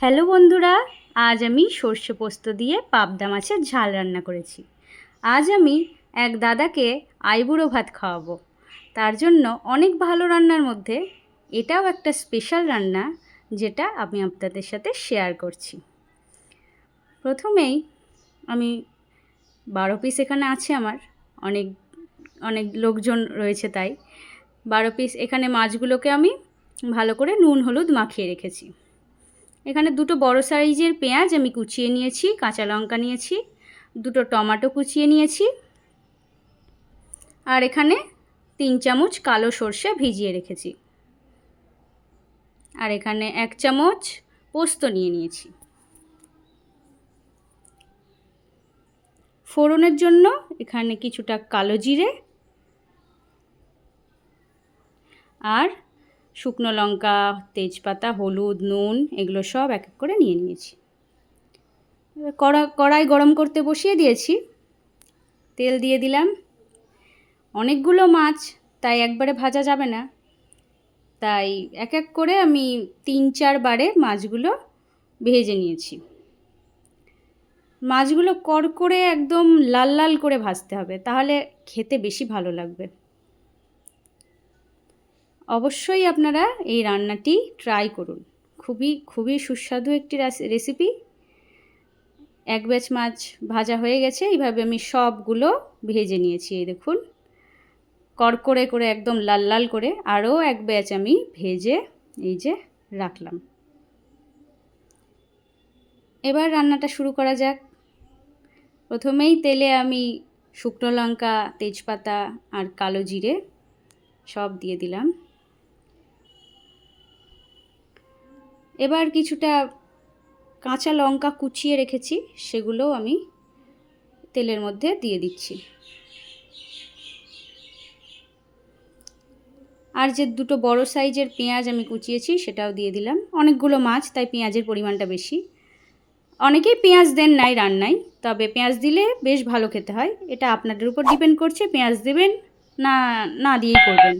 Hello বন্ধুরা, আজ আমি সর্ষে পোস্ত দিয়ে পাবদা মাছের ঝাল রান্না করেছি। আজ আমি এক দাদাকে আইবুড়ো ভাত খাওয়াবো। তার জন্য অনেক ভালো রান্নার মধ্যে এটাও একটা স্পেশাল রান্না যেটা আমি আপনাদের সাথে শেয়ার করছি। প্রথমেই আমি বারো পিস এখানে আছে আমার, অনেক অনেক লোকজন রয়েছে তাই। বারো পিস এখানে মাছগুলোকে আমি ভালো করে নুন, হলুদ মাখিয়ে রেখেছি। এখানে দুটো বড় সাইজের পেঁয়াজ আমি কুচিয়ে নিয়েছি, কাঁচা লঙ্কা নিয়েছি, দুটো টমাটো কুচিয়ে নিয়েছি আর এখানে তিন চামচ কালো সর্ষে ভিজিয়ে রেখেছি। আর এখানে এক চামচ পোস্ত নিয়ে নিয়েছি। ফোড়নের জন্য এখানে কিছুটা কালো জিরে আর শুকনো লঙ্কা, তেজপাতা, হলুদ, নুন, এগুলো সব এক এক করে নিয়ে নিয়েছি। কড়া, কড়াই গরম করতে বসিয়ে দিয়েছি। তেল দিয়ে দিলাম। অনেকগুলো মাছ, তাই একবারে ভাজা যাবে না। তাই এক এক করে আমি তিন চারবারে মাছগুলো ভেজে নিয়েছি। মাছগুলো কড়কড়ে একদম লাল লাল করে ভাজতে হবে, তাহলে খেতে বেশি ভালো লাগবে। অবশ্যই আপনারা এই রান্নাটি ট্রাই করুন। খুবই খুবই সুস্বাদু একটি রেসিপি এক ব্যাচ মাছ ভাজা হয়ে গেছে, এইভাবে আমি সবগুলো ভেজে নিয়েছি, এই দেখুন। কড়কড়ে করে একদম লাল লাল করে আরও এক ব্যাচ আমি ভেজে এই যে রাখলাম। এবার রান্নাটা শুরু করা যাক। প্রথমেই তেলে আমি শুকনো লঙ্কা, তেজপাতা আর কালো জিরে সব দিয়ে দিলাম। এবার কিছুটা কাঁচা লঙ্কা কুচিয়ে রেখেছি, সেগুলো আমি তেলের মধ্যে দিয়ে দিচ্ছি। আর যে দুটো বড় সাইজের পেঁয়াজ আমি কুচিয়েছি, সেটাও দিয়ে দিলাম। অনেকগুলো মাছ, তাই পেঁয়াজের পরিমাণটা বেশি। অনেকেই পেঁয়াজ দেন নাই রান্নায় তবে পেঁয়াজ দিলে বেশ ভালো খেতে হয়। এটা আপনাদের উপর ডিপেন্ড করছে, পেঁয়াজ দেবেন না না দিয়েই করবেন।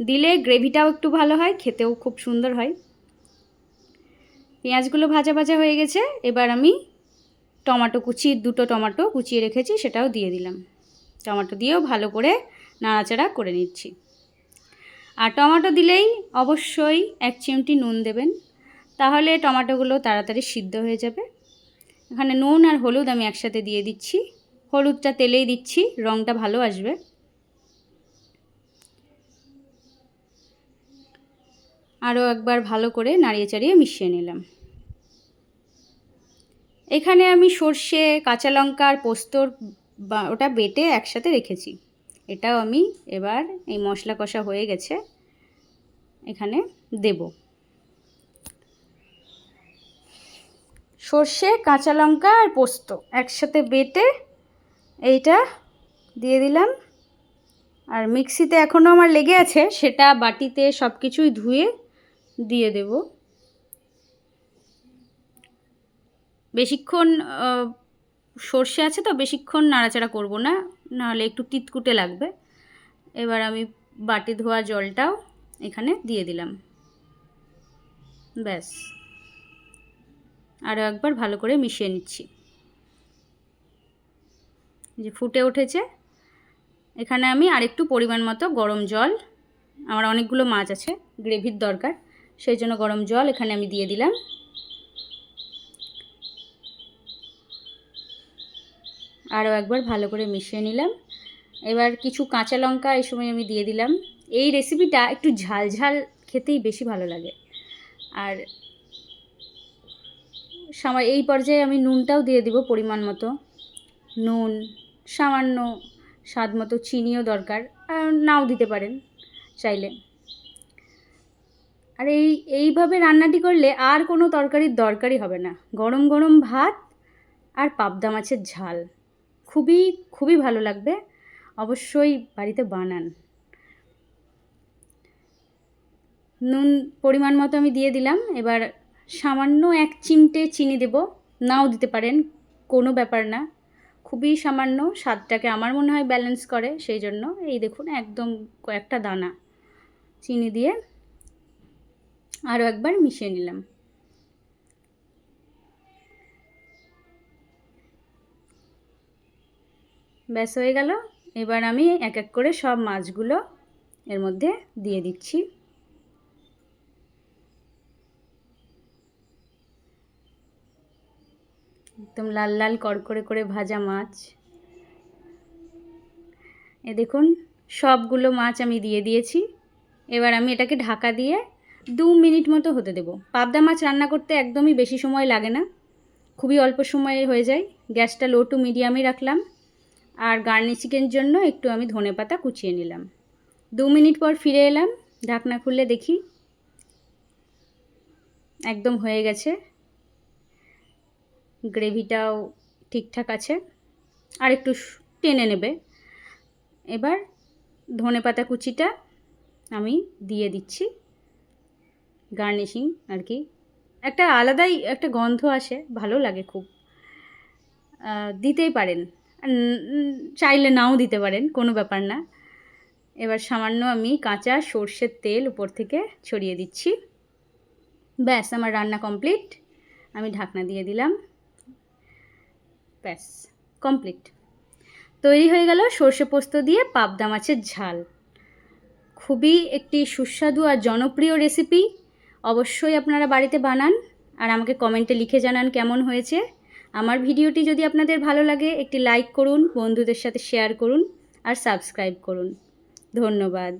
দিলে গ্রেভিটাও একটু ভালো হয়, খেতেও খুব সুন্দর হয়। পেঁয়াজগুলো ভাজা ভাজা হয়ে গেছে, এবার আমি টমাটো কুচি, দুটো টমাটো কুচিয়ে রেখেছি, সেটাও দিয়ে দিলাম। টমাটো দিয়েও ভালো করে নাড়াচাড়া করে নিচ্ছি। আর টমাটো দিলেই অবশ্যই এক চিমটি নুন দেবেন, তাহলে টমাটোগুলো তাড়াতাড়ি সিদ্ধ হয়ে যাবে। এখানে নুন আর হলুদ আমি একসাথে দিয়ে দিচ্ছি। হলুদটা তেলেই দিচ্ছি রঙটা ভালো আসবে। আরও একবার ভালো করে নাড়িয়ে চাড়িয়ে মিশিয়ে নিলাম। এখানে আমি সর্ষে, কাঁচা লঙ্কা আর পোস্তর ওটা বেটে একসাথে রেখেছি। এটাও আমি এবার এই মশলা কষা হয়ে গেছে, এখানে দেব। সর্ষে, কাঁচা লঙ্কা আর পোস্ত একসাথে বেটে এইটা দিয়ে দিলাম। আর মিক্সিতে এখনও আমার লেগে আছে, সেটা বাটিতে সব কিছুই ধুয়ে দিয়ে দেব। বেশিক্ষণ সর্ষে আছে তো বেশিক্ষণ নাড়াচাড়া করব না, নাহলে একটু তিতকুটে লাগবে। এবার আমি বাটি ধোয়া জলটাও এখানে দিয়ে দিলাম। ব্যাস। আরও একবার ভালো করে মিশিয়ে নিচ্ছি। যে ফুটে উঠেছে। এখানে আমি আরেকটু পরিমাণ মতো গরম জল, আমার অনেকগুলো মাছ আছে, গ্রেভির দরকার, সেই জন্য গরম জল এখানে আমি দিয়ে দিলাম। আরও একবার ভালো করে মিশিয়ে নিলাম। এবার কিছু কাঁচা লঙ্কা এই সময় আমি দিয়ে দিলাম। এই রেসিপিটা একটু ঝাল ঝাল খেতেই বেশি ভালো লাগে। আর সময় এই পর্যায়ে আমি নুনটাও দিয়ে দিব পরিমাণ মতো। নুন, সামান্য স্বাদ মতো চিনিও দরকার। নাও দিতে পারেন চাইলে। আর এই, এইভাবে রান্নাটি করলে আর কোনো তরকারির দরকারই হবে না। গরম গরম ভাত আর পাবদা মাছের ঝাল। খুবই খুবই ভালো লাগবে। অবশ্যই বাড়িতে বানান। নুন পরিমাণ মতো আমি দিয়ে দিলাম। এবার সামান্য এক চিমটে চিনি দেব। নাও দিতে পারেন, কোনো ব্যাপার না। খুবই সামান্য, স্বাদটাকে আমার মনে হয় ব্যালেন্স করে, সেই জন্য এই দেখুন একদম কয়েকটা দানা। চিনি দিয়ে আরও একবার মিশিয়ে নিলাম। ব্যাস হয়ে গেল। এবার আমি এক এক করে সব মাছগুলো এর মধ্যে দিয়ে দিচ্ছি। একদম লাল লাল কড়কড়ে করে ভাজা মাছ। এ দেখুন, সবগুলো মাছ আমি দিয়ে দিয়েছি। এবার আমি এটাকে ঢাকা দিয়ে দু মিনিট মতো হতে দেবো। পাবদা মাছ রান্না করতে একদমই বেশি সময় লাগে না। খুবই অল্প সময়ে হয়ে যায়। গ্যাসটা লো টু মিডিয়ামে রাখলাম। আর গার্নিশিংয়ের জন্য একটু আমি ধনে পাতা কুচিয়ে নিলাম। দু মিনিট পর ফিরে এলাম, ঢাকনা খুললে দেখি একদম হয়ে গেছে। গ্রেভিটাও ঠিকঠাক আছে, আর একটু টেনে নেবে। এবার ধনে পাতা কুচিটা আমি দিয়ে দিচ্ছি। গার্নিশিং আর কি। একটা আলাদাই একটা গন্ধ আসে, ভালো লাগে খুব। দিতেই পারেন। চাইলে নাও দিতে পারেন, কোনো ব্যাপার না। এবার সামান্য আমি কাঁচা সর্ষের তেল উপর থেকে ছড়িয়ে দিচ্ছি। ব্যাস, আমার রান্না কমপ্লিট। আমি ঢাকনা দিয়ে দিলাম। ব্যাস, কমপ্লিট। তৈরি হয়ে গেল সর্ষে পোস্ত দিয়ে পাবদা মাছের ঝাল। খুবই একটি সুস্বাদু আর জনপ্রিয় রেসিপি। অবশ্যই আপনারা বাড়িতে বানান আর আমাকে কমেন্টে লিখে জানান কেমন হয়েছে। আমার ভিডিওটি যদি আপনাদের ভালো লাগে, একটি লাইক করুন, বন্ধুদের সাথে শেয়ার করুন, আর সাবস্ক্রাইব করুন। ধন্যবাদ।